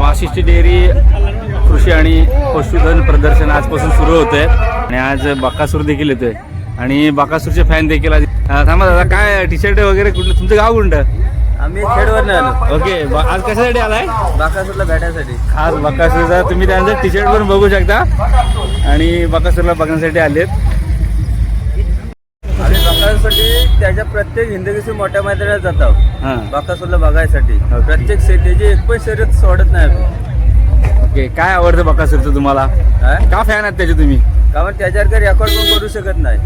Vashishti dairy कृषी आणि पशुधन प्रदर्शन आजपासून सुरू होत आहे आणि आज बकासूर देखील येतोय. आणि बकासूरचे फॅन देखील थांबा दादा काय टी शर्ट वगैरे कुठलं? तुमचं गाव कोणतं? आम्ही खेडवर आलो. ओके ब- आज कशासाठी आलाय? बाकासूरला भेटायसाठी. खास बकासूरचा तुम्ही त्यांचं टी शर्ट पण बघू शकता. आणि बकासूरला बघण्यासाठी आलेत. आम्ही बाकासूरसाठी त्याच्या प्रत्येक हिंदकेसरी मोठ्या मैदानात जातो हां. बाकासूरला बघायसाठी. प्रत्येक शे- त्याची एक पण शर्यत सोडत नाही आम्ही. ओके काय आवडतं बकासूरचं तुम्हाला? काय का फॅन आहात त्याचे तुम्ही? कारण त्याच्यावर काही रेकॉर्ड पण करू शकत नाही.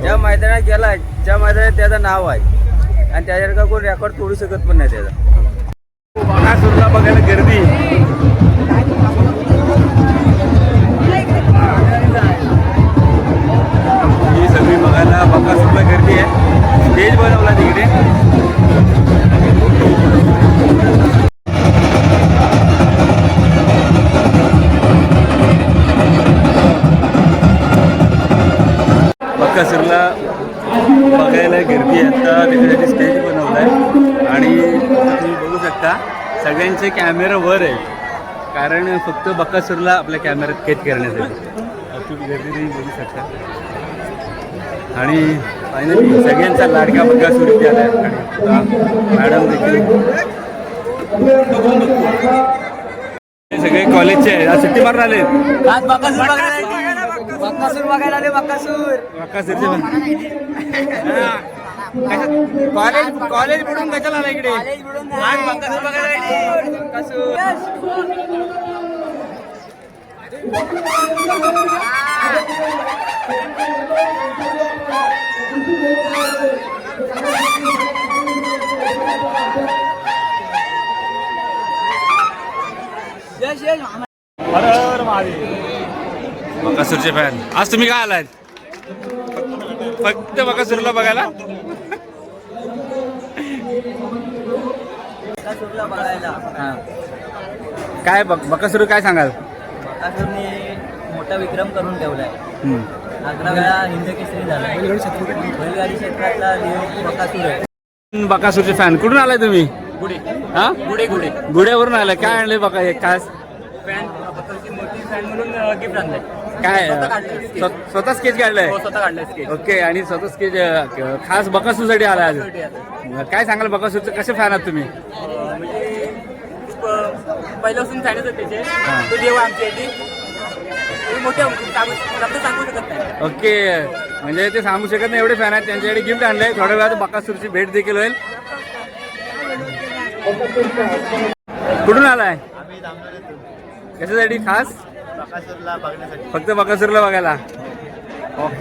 ज्या मैदानात गेला ज्या मैदानात त्याचं नाव आहे आणि त्याच्यावर का कोण रेकॉर्ड तोडू शकत पण नाही त्याचा. बघायला गर्दी. बकासूरला बघायला गर्दी आता त्याच्यासाठी स्टेज बनवलं आहे आणि तुम्ही बघू शकता सगळ्यांचे कॅमेरा वर आहे. कारण फक्त बकासूरला आपल्या कॅमेऱ्यात कैद करण्यासाठी. अचूक गर्दी नाही बघू शकता. आणि फायनली सगळ्यांचा लाडका बकासूर इथे आला आहे मॅडम देखील. हे सगळे कॉलेजचे आहेत आज सुट्टी मारून आले आज बाकासूर बघायला बाकासूर बघायला आले बाकासूर बकासूरचे पण. कॉलेज कॉलेज बुडून कशाला आला इकडे? आज बाकासूर बघायला आले. बाकासूर बकासूरचे फॅन आज तुम्ही काय आलात फक्त बकासूरला बघायला? हा. काय बक बकासूर काय सांगाल? बाकासूरने मोठा विक्रम करून ठेवलाय. हम्म. अकरा वेळा हिंद केसरी झाला. बैलगाडी क्षेत्रातला देव बकासूर आहे. बकासूरचे फॅन कुठून आलाय तुम्ही? हा? गुढे गुढे. गुड्यावरून आलाय. काय आणले बका हे खास? फॅन बकासूरची मोठी फॅन म्हणून गिफ्ट आणलंय. काय? स्वतः स्वतः स्केच काढलाय? हो स्वतः काढलंय स्केच ओके आणि स्वतः स्केच खास बकासूरसाठी आला आज. काय सांगाल बकासूरचे कसे फॅन आहात तुम्ही? म्हणजे खूप, अं, पहिल्यापासून फॅनच आहेत त्याचे. हा. तो देव आमची आहे ती. ते मोठे सांगू शब्द सांगू शकत नाही. ओके म्हणजे ते सांगू शकत नाही एवढे फॅन आहेत. त्यांच्याकडे गिफ्ट आणलंय. थोड्या वेळात बकासूरची भेट देखील होईल. कुठून आलाय? कशासाठी खास? बकासूरला बघण्यासाठी. फक्त बकासूरला बघायला. ओके.